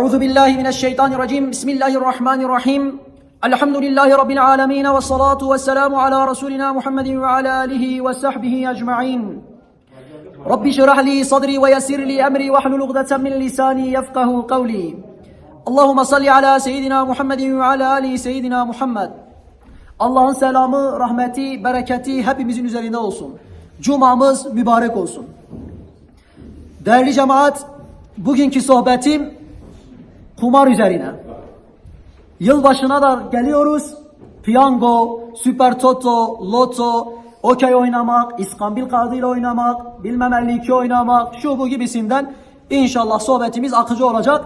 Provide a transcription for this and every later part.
Euzu billahi mineşşeytanirracim. Bismillahirrahmanirrahim. Elhamdülillahi rabbil alamin ve salatu vesselamu ala rasulina Muhammedin ve ala alihi ve sahbihi ecmaîn. Rabbi şrah li sadri ve yessir li emri ve hlul ugdeten min lisani yefkahu kavli. Allahumme salli ala seyyidina Muhammedin ve ala ali seyyidina Muhammed. Allah'ın selamı, rahmeti, bereketi hepimizin üzerinde olsun. Cumamız mübarek olsun. Değerli cemaat, bugünkü sohbetim kumar üzerine. Yılbaşına da geliyoruz. Piyango, süper toto, loto, okey oynamak, iskambil kağıdıyla oynamak, bilmem 52 oynamak, şu bu gibisinden inşallah sohbetimiz akıcı olacak.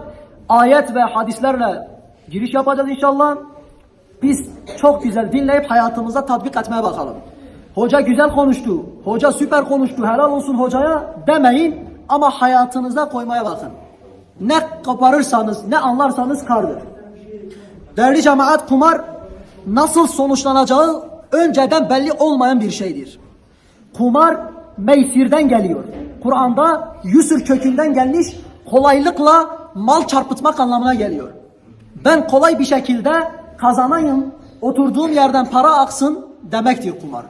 Ayet ve hadislerle giriş yapacağız inşallah. Biz çok güzel dinleyip hayatımıza tatbik etmeye bakalım. Hoca güzel konuştu, hoca süper konuştu, helal olsun hocaya demeyin ama hayatınıza koymaya bakın. Ne koparırsanız, ne anlarsanız kardır. Değerli cemaat kumar nasıl sonuçlanacağı önceden belli olmayan bir şeydir. Kumar meysirden geliyor. Kur'an'da yusur kökünden gelmiş kolaylıkla mal çarpıtmak anlamına geliyor. Ben kolay bir şekilde kazanayım, oturduğum yerden para aksın demektir kumar.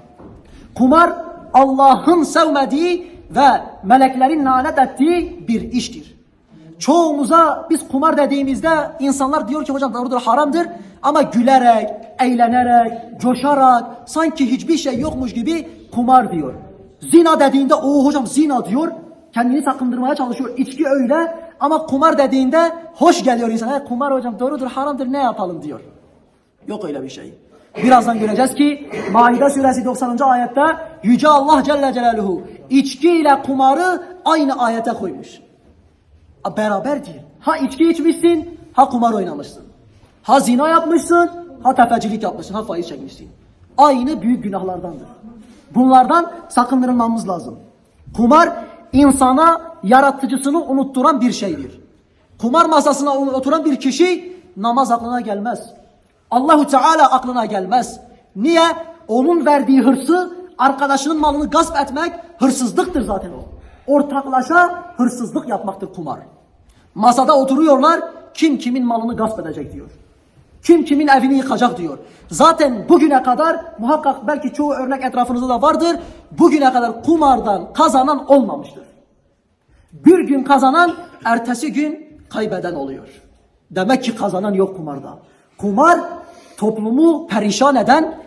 Kumar Allah'ın sevmediği ve meleklerin lanet ettiği bir iştir. Çoğumuza biz kumar dediğimizde insanlar diyor ki hocam doğrudur haramdır ama gülerek, eğlenerek, coşarak sanki hiçbir şey yokmuş gibi kumar diyor. Zina dediğinde o hocam zina diyor. Kendini sakındırmaya çalışıyor. İçki öyle ama kumar dediğinde hoş geliyor insan. "He, kumar hocam doğrudur haramdır ne yapalım diyor. Yok öyle bir şey. Birazdan göreceğiz ki Maide suresi 90. ayette Yüce Allah Celle Celaluhu içki ile kumarı aynı ayete koymuş. Beraber değil. Ha içki içmişsin, ha kumar oynamışsın. Ha zina yapmışsın, ha tefecilik yapmışsın, ha faiz çekmişsin. Aynı büyük günahlardandır. Bunlardan sakındırılmamız lazım. Kumar insana yaratıcısını unutturan bir şeydir. Kumar masasına oturan bir kişi namaz aklına gelmez. Allahu Teala aklına gelmez. Niye? Onun verdiği hırsı arkadaşının malını gasp etmek hırsızlıktır zaten o. Ortaklaşa hırsızlık yapmaktır kumar. Masada oturuyorlar kim kimin malını gasp edecek diyor. Kim kimin evini yıkacak diyor. Zaten bugüne kadar muhakkak belki çoğu örnek etrafınızda da vardır. Bugüne kadar kumardan kazanan olmamıştır. Bir gün kazanan ertesi gün kaybeden oluyor. Demek ki kazanan yok kumarda. Kumar toplumu perişan eden,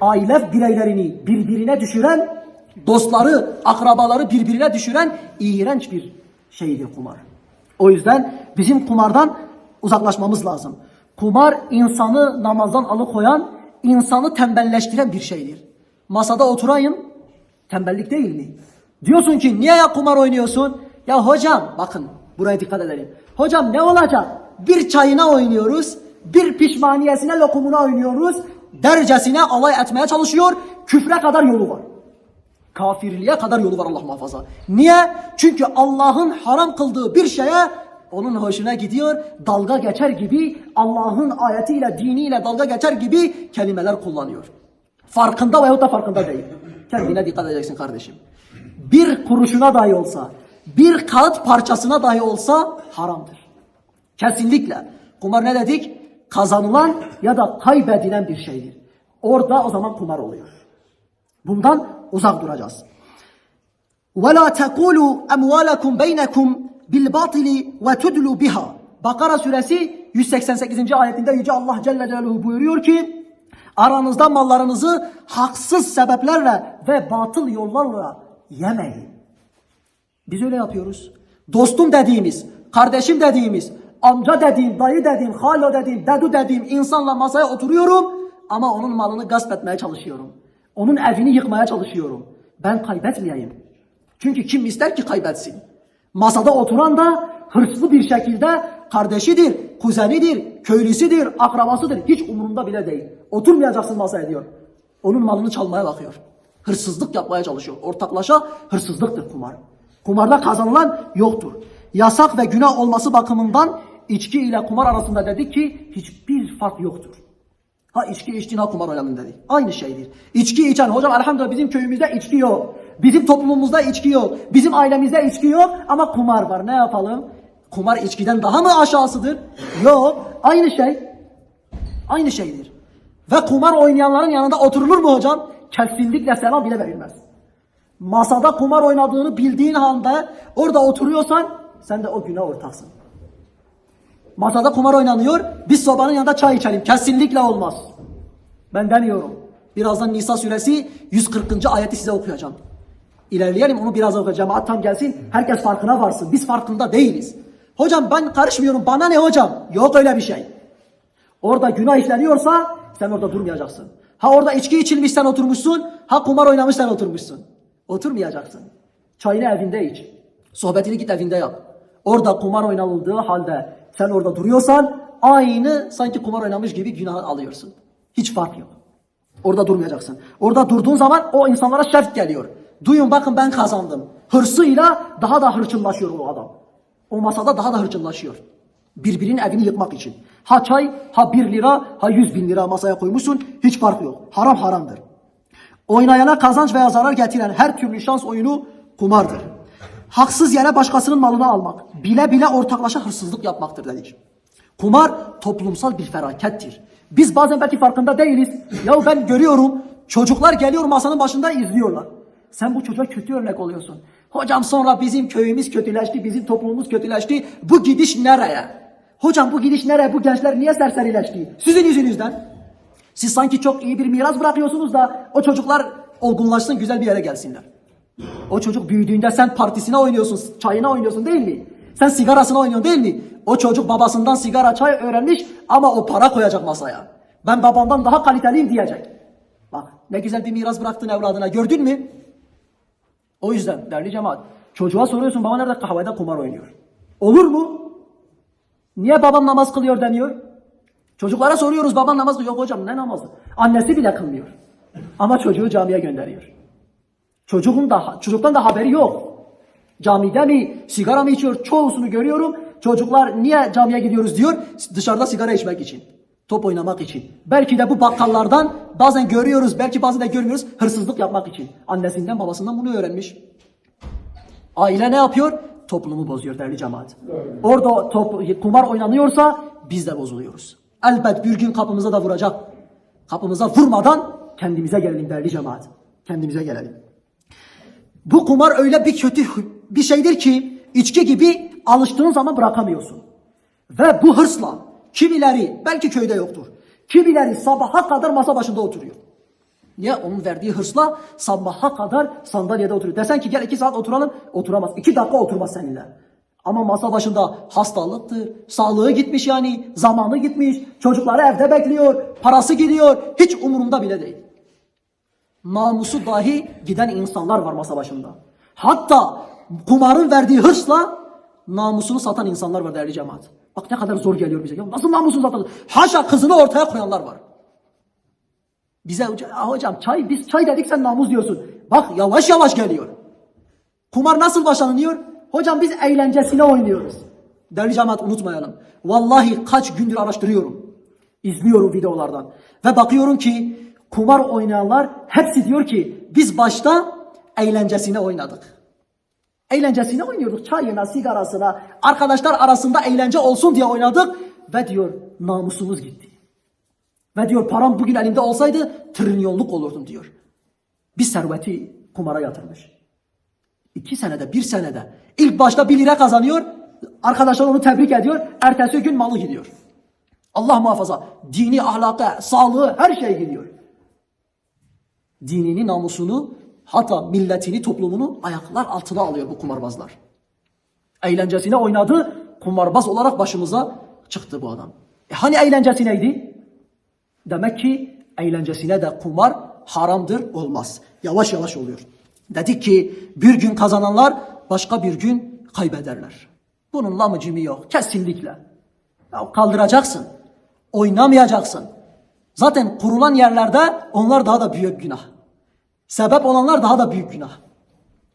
aile bireylerini birbirine düşüren, dostları, akrabaları birbirine düşüren iğrenç bir şeydir kumar. O yüzden bizim kumardan uzaklaşmamız lazım. Kumar insanı namazdan alıkoyan, insanı tembelleştiren bir şeydir. Masada oturayım, tembellik değil mi? Diyorsun ki niye ya kumar oynuyorsun? Ya hocam bakın buraya dikkat edelim. Hocam ne olacak? Bir çayına oynuyoruz, bir pişmaniyesine lokumuna oynuyoruz, dercesine alay etmeye çalışıyor, küfre kadar yolu var. Kafirliğe kadar yolu var Allah muhafaza. Niye? Çünkü Allah'ın haram kıldığı bir şeye onun hoşuna gidiyor, dalga geçer gibi Allah'ın ayetiyle, diniyle dalga geçer gibi kelimeler kullanıyor. Farkında veyahut da farkında değil. Kendine dikkat edeceksin kardeşim. Bir kuruşuna dahi olsa, bir kağıt parçasına dahi olsa haramdır. Kesinlikle. Kumar ne dedik? Kazanılan ya da kaybedilen bir şeydir. Orada o zaman kumar oluyor. Bundan uzak duracağız. وَلَا تَقُولُوا أَمْوَالَكُمْ بَيْنَكُمْ بِالْبَاطِلِ وَتُدْلُوا بِهَا Bakara suresi 188. ayetinde Yüce Allah Celle Celaluhu buyuruyor ki aranızda mallarınızı haksız sebeplerle ve batıl yollarla yemeyin. Biz öyle yapıyoruz. Dostum dediğimiz, kardeşim dediğimiz, amca dediğim, dayı dediğim, halo dediğim, dedu dediğim insanla masaya oturuyorum ama onun malını gasp etmeye çalışıyorum. Onun evini yıkmaya çalışıyorum. Ben kaybetmeyeyim. Çünkü kim ister ki kaybetsin? Masada oturan da hırslı bir şekilde kardeşidir, kuzenidir, köylüsüdür, akrabasıdır. Hiç umurunda bile değil. Oturmayacaksın masaya diyor. Onun malını çalmaya bakıyor. Hırsızlık yapmaya çalışıyor. Ortaklaşa hırsızlıktır kumar. Kumarda kazanılan yoktur. Yasak ve günah olması bakımından içki ile kumar arasında dedik ki hiçbir fark yoktur. Ha içki içtin ha kumar oynadın dedi. Aynı şeydir. İçki içen hocam elhamdülillah bizim köyümüzde içki yok. Bizim toplumumuzda içki yok. Bizim ailemizde içki yok ama kumar var. Ne yapalım? Kumar içkiden daha mı aşağısıdır? Yok. Aynı şey. Aynı şeydir. Ve kumar oynayanların yanında oturulur mu hocam? Kesinlikle selam bile verilmez. Masada kumar oynadığını bildiğin halde orada oturuyorsan sen de o güne ortaksın. Masada kumar oynanıyor, biz sobanın yanında çay içelim. Kesinlikle olmaz. Ben demiyorum. Birazdan Nisa suresi 140. ayeti size okuyacağım. İlerleyelim onu biraz okuyacağım. Cemaat tam gelsin. Herkes farkına varsın. Biz farkında değiliz. Hocam ben karışmıyorum. Bana ne hocam? Yok öyle bir şey. Orada günah işleniyorsa sen orada durmayacaksın. Ha orada içki içilmiş sen oturmuşsun. Ha kumar oynamış sen oturmuşsun. Oturmayacaksın. Çayını evinde iç. Sohbetini git evinde yap. Orada kumar oynanıldığı halde sen orada duruyorsan aynı sanki kumar oynamış gibi günah alıyorsun. Hiç fark yok. Orada durmayacaksın. Orada durduğun zaman o insanlara şerh geliyor. Duyun bakın ben kazandım. Hırsıyla daha da hırçınlaşıyor o adam. O masada daha da hırçınlaşıyor. Birbirinin evini yıkmak için. Ha çay, ha bir lira, ha yüz bin lira masaya koymuşsun. Hiç farkı yok. Haram haramdır. Oynayana kazanç veya zarar getiren her türlü şans oyunu kumardır. Haksız yere başkasının malını almak, bile bile ortaklaşa hırsızlık yapmaktır dedik. Kumar toplumsal bir felakettir. Biz bazen belki farkında değiliz. Ya ben görüyorum çocuklar geliyor masanın başında izliyorlar. Sen bu çocuğa kötü örnek oluyorsun. Hocam sonra bizim köyümüz kötüleşti, bizim toplumumuz kötüleşti. Bu gidiş nereye? Hocam bu gidiş nereye? Bu gençler niye serserileşti? Sizin yüzünüzden. Siz sanki çok iyi bir miras bırakıyorsunuz da o çocuklar olgunlaşsın güzel bir yere gelsinler. O çocuk büyüdüğünde sen partisine oynuyorsun, çayına oynuyorsun değil mi? Sen sigarasına oynuyorsun değil mi? O çocuk babasından sigara çay öğrenmiş ama o para koyacak masaya. Ben babamdan daha kaliteliyim diyecek. Bak ne güzel bir miras bıraktın evladına gördün mü? O yüzden değerli cemaat çocuğa soruyorsun baba nerede kahvede kumar oynuyor. Olur mu? Niye babam namaz kılıyor demiyor? Çocuklara soruyoruz baban namaz kılıyor. Yok hocam ne namazı? Annesi bile kılmıyor. Ama çocuğu camiye gönderiyor. Çocuğun da çocuktan da haberi yok. Camide mi sigara mı içiyor? Çoğusunu görüyorum. Çocuklar niye camiye gidiyoruz diyor. Dışarıda sigara içmek için. Top oynamak için. Belki de bu bakkallardan bazen görüyoruz, belki bazen de görmüyoruz. Hırsızlık yapmak için. Annesinden babasından bunu öğrenmiş. Aile ne yapıyor? Toplumu bozuyor değerli cemaat. Orada top, kumar oynanıyorsa biz de bozuluyoruz. Elbet bir gün kapımıza da vuracak. Kapımıza vurmadan kendimize gelelim değerli cemaat. Kendimize gelelim. Bu kumar öyle bir kötü bir şeydir ki içki gibi alıştığın zaman bırakamıyorsun. Ve bu hırsla kimileri belki köyde yoktur. Kimileri sabaha kadar masa başında oturuyor. Niye? Onun verdiği hırsla sabaha kadar sandalyede oturuyor. Desen ki gel iki saat oturalım, oturamaz. İki dakika oturmaz seninle. Ama masa başında hastalıktır, sağlığı gitmiş yani, zamanı gitmiş, çocukları evde bekliyor, parası gidiyor, hiç umurunda bile değil. Namusu dahi giden insanlar var masa başında. Hatta kumarın verdiği hırsla namusunu satan insanlar var değerli cemaat. Bak ne kadar zor geliyor bize. Ya nasıl namusunu satılır? Haşa kızını ortaya koyanlar var. Bize "Ya hocam çay biz çay dedik sen namus diyorsun. Bak yavaş yavaş geliyor. Kumar nasıl başlanıyor? Hocam biz eğlencesine oynuyoruz. Değerli cemaat unutmayalım. Vallahi kaç gündür araştırıyorum. İzliyorum videolardan. Ve bakıyorum ki kumar oynayanlar hepsi diyor ki biz başta eğlencesine oynadık. Eğlencesine oynuyorduk. Çayına, sigarasına, arkadaşlar arasında eğlence olsun diye oynadık. Ve diyor namusumuz gitti. Ve diyor param bugün elimde olsaydı trilyonluk olurdum diyor. Bir serveti kumara yatırmış. İki senede, bir senede. İlk başta bir lira kazanıyor. Arkadaşlar onu tebrik ediyor. Ertesi gün malı gidiyor. Allah muhafaza. Dini, ahlaka, sağlığı her şey gidiyor. Dinini, namusunu, hatta milletini, toplumunu ayaklar altına alıyor bu kumarbazlar. Eğlencesine oynadı, kumarbaz olarak başımıza çıktı bu adam. E hani eğlencesi neydi? Demek ki eğlencesine de kumar haramdır, olmaz. Yavaş yavaş oluyor. Dedik ki bir gün kazananlar başka bir gün kaybederler. Bunun lamıcımı yok. Kesinlikle. Ya kaldıracaksın. Oynamayacaksın. Zaten kurulan yerlerde onlar daha da büyük günah. Sebep olanlar daha da büyük günah.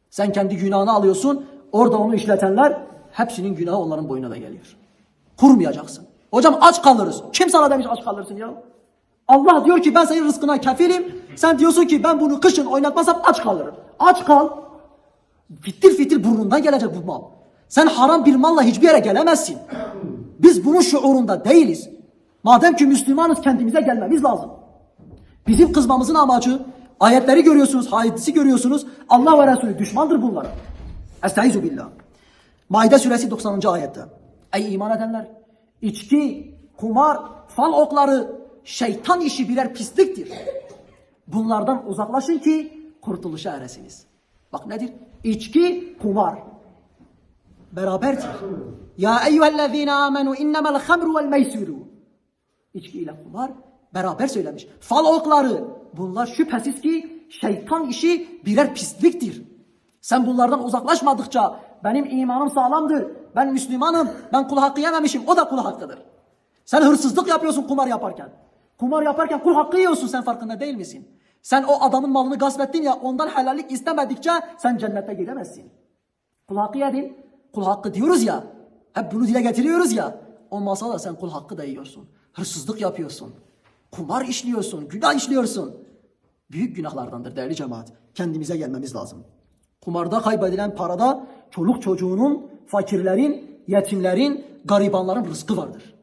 Sen kendi günahını alıyorsun. Orada onu işletenler hepsinin günahı onların boynuna da geliyor. Kurmayacaksın. Hocam aç kalırız. Kim sana demiş aç kalırsın ya? Allah diyor ki ben senin rızkına kefilim. Sen diyorsun ki ben bunu kışın oynatmazsam aç kalırım. Aç kal. Fitil fitil burnundan gelecek bu mal. Sen haram bir malla hiçbir yere gelemezsin. Biz bunun şuurunda değiliz. Madem ki Müslümanız kendimize gelmemiz lazım. Bizim kızmamızın amacı ayetleri görüyorsunuz, hadisi görüyorsunuz. Allah ve Resulü düşmandır bunlara. Estaizu billah. Maide suresi 90. ayette. Ey iman edenler! içki, kumar, fal okları, şeytan işi birer pisliktir. Bunlardan uzaklaşın ki kurtuluşa eresiniz. Bak nedir? İçki, kumar. Beraberdir. Ya eyyühellezine amenu innemel hamru vel meysiru. İçki ile kumar beraber söylemiş. Fal okları bunlar şüphesiz ki şeytan işi birer pisliktir. Sen bunlardan uzaklaşmadıkça benim imanım sağlamdır. Ben Müslümanım. Ben kul hakkı yememişim. O da kul hakkıdır. Sen hırsızlık yapıyorsun kumar yaparken. Kumar yaparken kul hakkı yiyorsun sen farkında değil misin? Sen o adamın malını gasp ettin ya ondan helallik istemedikçe sen cennete gidemezsin. Kul hakkı yedin. Kul hakkı diyoruz ya. Hep bunu dile getiriyoruz ya. O masada sen kul hakkı da yiyorsun. Hırsızlık yapıyorsun. Kumar işliyorsun. Günah işliyorsun. Büyük günahlardandır değerli cemaat. Kendimize gelmemiz lazım. Kumarda kaybedilen parada çoluk çocuğunun, fakirlerin, yetimlerin, garibanların rızkı vardır.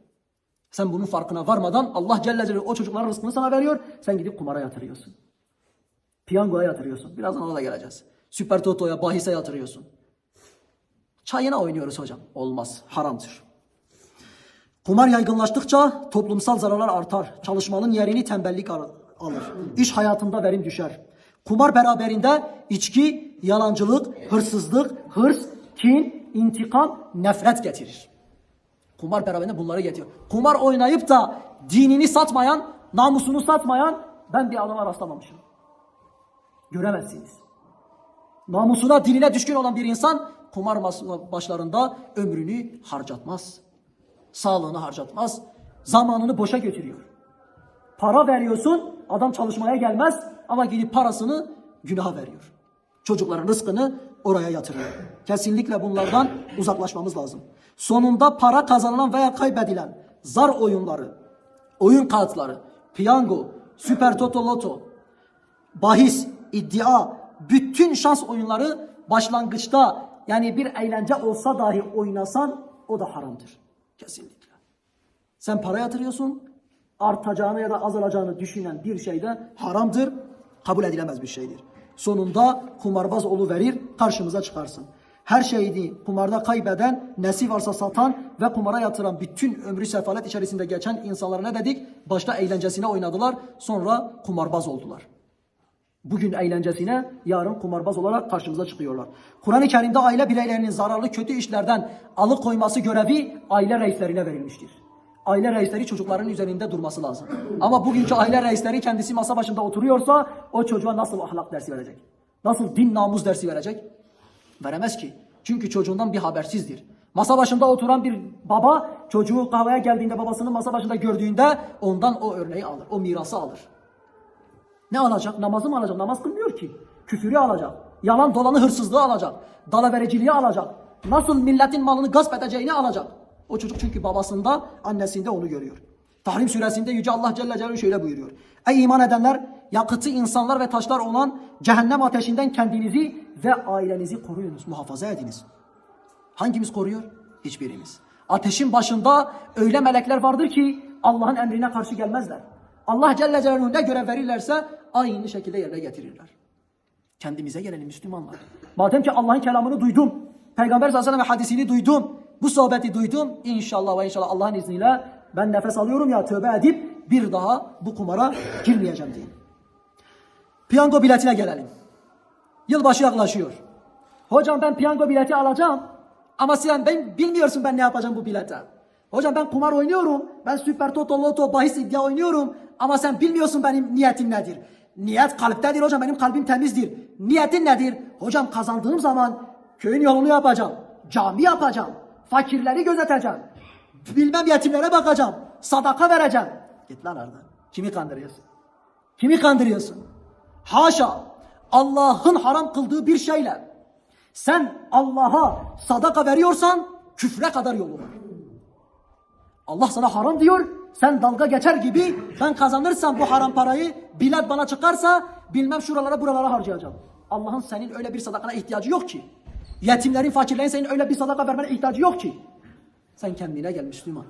Sen bunun farkına varmadan Allah Celle Celaluhu o çocukların rızkını sana veriyor. Sen gidip kumara yatırıyorsun. Piyangoya yatırıyorsun. Birazdan ona da geleceğiz. Süper Toto'ya, bahise yatırıyorsun. Çayına oynuyoruz hocam. Olmaz. Haramdır. Kumar yaygınlaştıkça toplumsal zararlar artar. Çalışmanın yerini tembellik al- alır. İş hayatında verim düşer. Kumar beraberinde içki, yalancılık, hırsızlık, hırs, kin, intikam, nefret getirir. Kumar beraberinde bunları getiriyor. Kumar oynayıp da dinini satmayan, namusunu satmayan ben bir adama rastlamamışım. Göremezsiniz. Namusuna, diline düşkün olan bir insan kumar başlarında ömrünü harcatmaz. Sağlığını harcatmaz. Zamanını boşa götürüyor. Para veriyorsun, adam çalışmaya gelmez ama gidip parasını günaha veriyor. Çocukların rızkını oraya yatırıyor. Kesinlikle bunlardan uzaklaşmamız lazım. Sonunda para kazanılan veya kaybedilen zar oyunları, oyun kartları, piyango, süper toto loto, bahis, iddia, bütün şans oyunları başlangıçta yani bir eğlence olsa dahi oynasan o da haramdır. Kesinlikle. Sen para yatırıyorsun, artacağını ya da azalacağını düşünen bir şey de haramdır, kabul edilemez bir şeydir. Sonunda kumarbaz verir, karşımıza çıkarsın. Her şeyini kumarda kaybeden, nesi varsa satan ve kumara yatıran bütün ömrü sefalet içerisinde geçen insanlara ne dedik? Başta eğlencesine oynadılar, sonra kumarbaz oldular. Bugün eğlencesine, yarın kumarbaz olarak karşımıza çıkıyorlar. Kur'an-ı Kerim'de aile bireylerinin zararlı kötü işlerden alıkoyması görevi aile reislerine verilmiştir. Aile reisleri çocukların üzerinde durması lazım. Ama bugünkü aile reisleri kendisi masa başında oturuyorsa o çocuğa nasıl ahlak dersi verecek? Nasıl din namus dersi verecek? Veremez ki. Çünkü çocuğundan bir habersizdir. Masa başında oturan bir baba çocuğu kahveye geldiğinde babasının masa başında gördüğünde ondan o örneği alır. O mirası alır. Ne alacak? Namazı mı alacak? Namaz kılmıyor ki. Küfürü alacak. Yalan dolanı hırsızlığı alacak. Dalavericiliği alacak. Nasıl milletin malını gasp edeceğini alacak. O çocuk çünkü babasında, annesinde onu görüyor. Tahrim suresinde Yüce Allah Celle Celaluhu şöyle buyuruyor. Ey iman edenler, yakıtı insanlar ve taşlar olan cehennem ateşinden kendinizi ve ailenizi koruyunuz, muhafaza ediniz. Hangimiz koruyor? Hiçbirimiz. Ateşin başında öyle melekler vardır ki Allah'ın emrine karşı gelmezler. Allah Celle Celaluhu ne görev verirlerse aynı şekilde yerine getirirler. Kendimize gelelim Müslümanlar. Madem ki Allah'ın kelamını duydum, Peygamber sallallahu ve hadisini duydum, bu sohbeti duydum, inşallah ve inşallah Allah'ın izniyle ben nefes alıyorum ya tövbe edip bir daha bu kumara girmeyeceğim diye. Piyango biletine gelelim. Yılbaşı yaklaşıyor. Hocam ben piyango bileti alacağım. Ama sen ben bilmiyorsun ben ne yapacağım bu bilete. Hocam ben kumar oynuyorum. Ben süper toto, loto, bahis iddia oynuyorum. Ama sen bilmiyorsun benim niyetim nedir. Niyet kalptedir hocam benim kalbim temizdir. Niyetin nedir? Hocam kazandığım zaman köyün yolunu yapacağım. Cami yapacağım. Fakirleri gözeteceğim. Bilmem yetimlere bakacağım. Sadaka vereceğim. Git lan oradan. Kimi kandırıyorsun? Kimi kandırıyorsun? Haşa Allah'ın haram kıldığı bir şeyle sen Allah'a sadaka veriyorsan küfre kadar yolu var. Allah sana haram diyor. Sen dalga geçer gibi ben kazanırsam bu haram parayı bilet bana çıkarsa bilmem şuralara buralara harcayacağım. Allah'ın senin öyle bir sadakana ihtiyacı yok ki. Yetimlerin, fakirlerin senin öyle bir sadaka vermene ihtiyacı yok ki. Sen kendine gel Müslüman.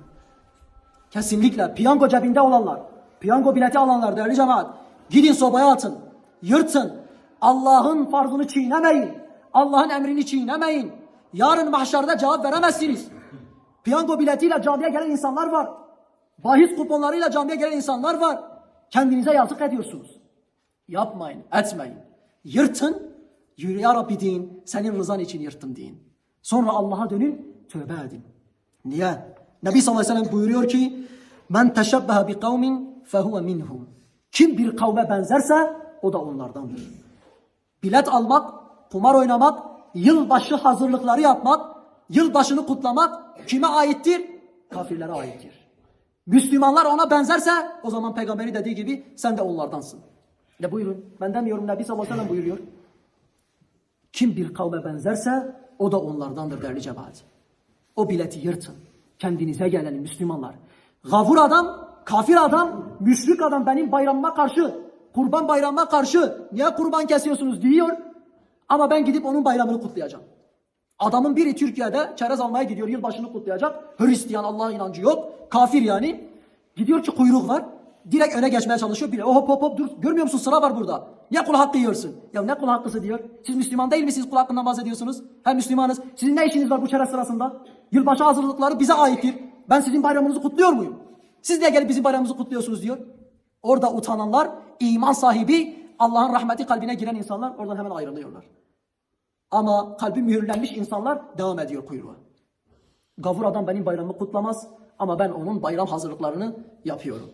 Kesinlikle piyango cebinde olanlar, piyango bileti alanlar değerli cemaat. Gidin sobaya atın, yırtın. Allah'ın farzını çiğnemeyin. Allah'ın emrini çiğnemeyin. Yarın mahşerde cevap veremezsiniz. Piyango biletiyle camiye gelen insanlar var. Bahis kuponlarıyla camiye gelen insanlar var. Kendinize yazık ediyorsunuz. Yapmayın, etmeyin. Yırtın, ya Rabbi deyin, senin rızan için yırttım deyin. Sonra Allah'a dönün, tövbe edin. Niye? Nebi sallallahu aleyhi ve sellem buyuruyor ki, Men teşebbehe bi kavmin fehuve minhum. Kim bir kavme benzerse o da onlardandır. Bilet almak, kumar oynamak, yılbaşı hazırlıkları yapmak, yılbaşını kutlamak kime aittir? Kafirlere aittir. Müslümanlar ona benzerse o zaman peygamberi dediği gibi sen de onlardansın. Ne buyurun? Ben demiyorum Nebi sallallahu aleyhi ve sellem buyuruyor. Kim bir kavme benzerse o da onlardandır değerli cemaat. O bileti yırtın. Kendinize gelelim Müslümanlar. Gavur adam, kafir adam, müşrik adam benim bayramıma karşı, kurban bayramıma karşı niye kurban kesiyorsunuz diyor. Ama ben gidip onun bayramını kutlayacağım. Adamın biri Türkiye'de çerez almaya gidiyor, yılbaşını kutlayacak. Hristiyan, Allah'a inancı yok. Kafir yani. Gidiyor ki kuyruk var. Direkt öne geçmeye çalışıyor. Bile, hop hop hop dur. Görmüyor musun sıra var burada. Niye kul hakkı yiyorsun? Ya ne kul hakkısı diyor. Siz Müslüman değil misiniz kul hakkından bahsediyorsunuz? Hem Müslümanız. Sizin ne işiniz var bu çerez sırasında? Yılbaşı hazırlıkları bize aittir. Ben sizin bayramınızı kutluyor muyum? Siz niye gelip bizim bayramımızı kutluyorsunuz diyor. Orada utananlar, iman sahibi, Allah'ın rahmeti kalbine giren insanlar oradan hemen ayrılıyorlar. Ama kalbi mühürlenmiş insanlar devam ediyor kuyruğa. Gavur adam benim bayramımı kutlamaz ama ben onun bayram hazırlıklarını yapıyorum.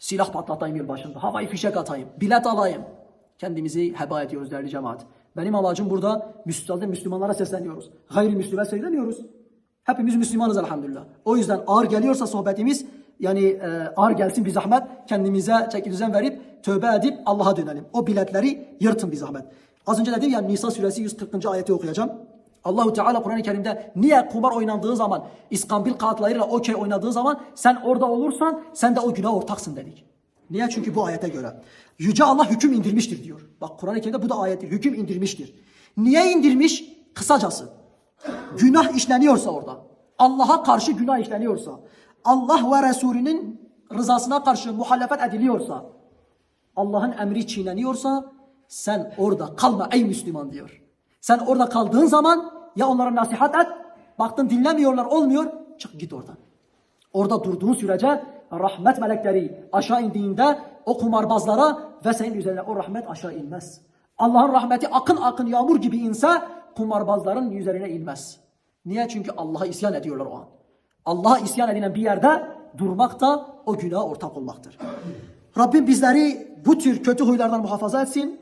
Silah patlatayım yılbaşında, havai fişek atayım, bilet alayım. Kendimizi heba ediyoruz değerli cemaat. Benim amacım burada Müslümanlar, Müslümanlara sesleniyoruz. Gayrimüslime söylemiyoruz. Hepimiz Müslümanız elhamdülillah. O yüzden ağır geliyorsa sohbetimiz yani e, ağır gelsin bir zahmet kendimize çeki düzen verip tövbe edip Allah'a dönelim. O biletleri yırtın bir zahmet. Az önce dedim ya Nisa suresi 140. ayeti okuyacağım. Allahu Teala Kur'an-ı Kerim'de niye kumar oynandığı zaman, iskambil kağıtlarıyla okey oynadığı zaman sen orada olursan sen de o günaha ortaksın dedik. Niye? Çünkü bu ayete göre. Yüce Allah hüküm indirmiştir diyor. Bak Kur'an-ı Kerim'de bu da ayettir. Hüküm indirmiştir. Niye indirmiş? Kısacası. Günah işleniyorsa orada. Allah'a karşı günah işleniyorsa. Allah ve Resulünün rızasına karşı muhalefet ediliyorsa. Allah'ın emri çiğneniyorsa sen orada kalma ey Müslüman diyor. Sen orada kaldığın zaman ya onlara nasihat et. Baktın dinlemiyorlar olmuyor. Çık git oradan. Orada durduğun sürece rahmet melekleri aşağı indiğinde o kumarbazlara ve senin üzerine o rahmet aşağı inmez. Allah'ın rahmeti akın akın yağmur gibi inse kumarbazların üzerine inmez. Niye? Çünkü Allah'a isyan ediyorlar o an. Allah'a isyan edilen bir yerde durmak da o günaha ortak olmaktır. Rabbim bizleri bu tür kötü huylardan muhafaza etsin.